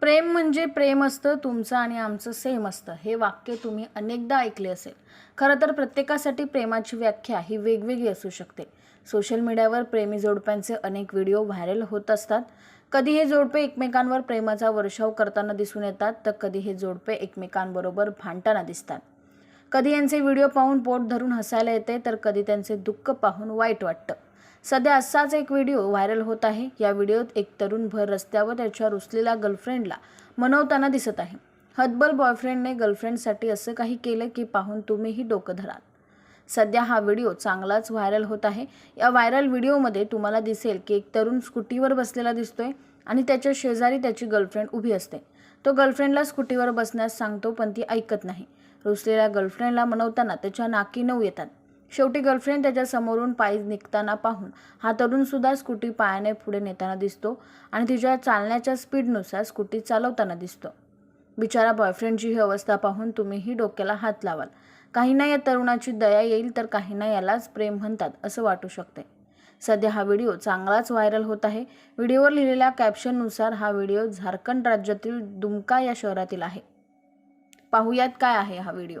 प्रेम म्हणजे प्रेम असतं तुमचं आणि आमचं सेम असतं. हे वाक्य तुम्ही अनेकदा ऐकले असेल. खरं तर प्रत्येकासाठी प्रेमाची व्याख्या ही वेगवेगळी असू शकते. सोशल मीडियावर प्रेमी जोडप्यांचे अनेक व्हिडिओ व्हायरल होत असतात. कधी हे जोडपे एकमेकांवर प्रेमाचा वर्षाव करताना दिसून येतात तर कधी हे जोडपे एकमेकांबरोबर भांडताना दिसतात. कधी यांचे व्हिडिओ पाहून पोट धरून हसायला येते तर कधी त्यांचे दुःख पाहून वाईट वाटतं. सध्या असाच एक व्हिडिओ व्हायरल होत आहे. या व्हिडिओत एक तरुण भर रस्त्यावर त्याच्या रुसलेल्या गर्लफ्रेंडला मनवताना दिसत आहे. हतबल बॉयफ्रेंडने गर्लफ्रेंडसाठी असं काही केलं की पाहून तुम्हीही डोकं धराल. सध्या हा व्हिडिओ चांगलाच व्हायरल होत आहे. या व्हायरल व्हिडिओमध्ये तुम्हाला दिसेल की एक तरुण स्कूटीवर बसलेला दिसतोय आणि त्याच्या शेजारी त्याची गर्लफ्रेंड उभी असते. तो गर्लफ्रेंडला स्कूटीवर बसण्यास सांगतो पण ती ऐकत नाही. रुसलेल्या गर्लफ्रेंडला मनवताना त्याच्या नाकी नऊ येतात. शेवटी गर्लफ्रेंड त्याच्या समोरून पायी निघताना पाहून हा तरुणसुद्धा स्कूटी पायाने पुढे नेताना दिसतो आणि तिच्या चालण्याच्या स्पीडनुसार स्कूटी चालवताना दिसतो. बिचारा बॉयफ्रेंडची ही अवस्था पाहून तुम्हीही डोक्याला हात लावाल. काहींना या तरुणाची दया येईल तर काहींना यालाच प्रेम म्हणतात असं वाटू शकते. सध्या हा व्हिडिओ चांगलाच व्हायरल होत आहे. व्हिडिओवर लिहिलेल्या कॅप्शननुसार हा व्हिडिओ झारखंड राज्यातील दुमका या शहरातील आहे. पाहुयात काय आहे हा व्हिडिओ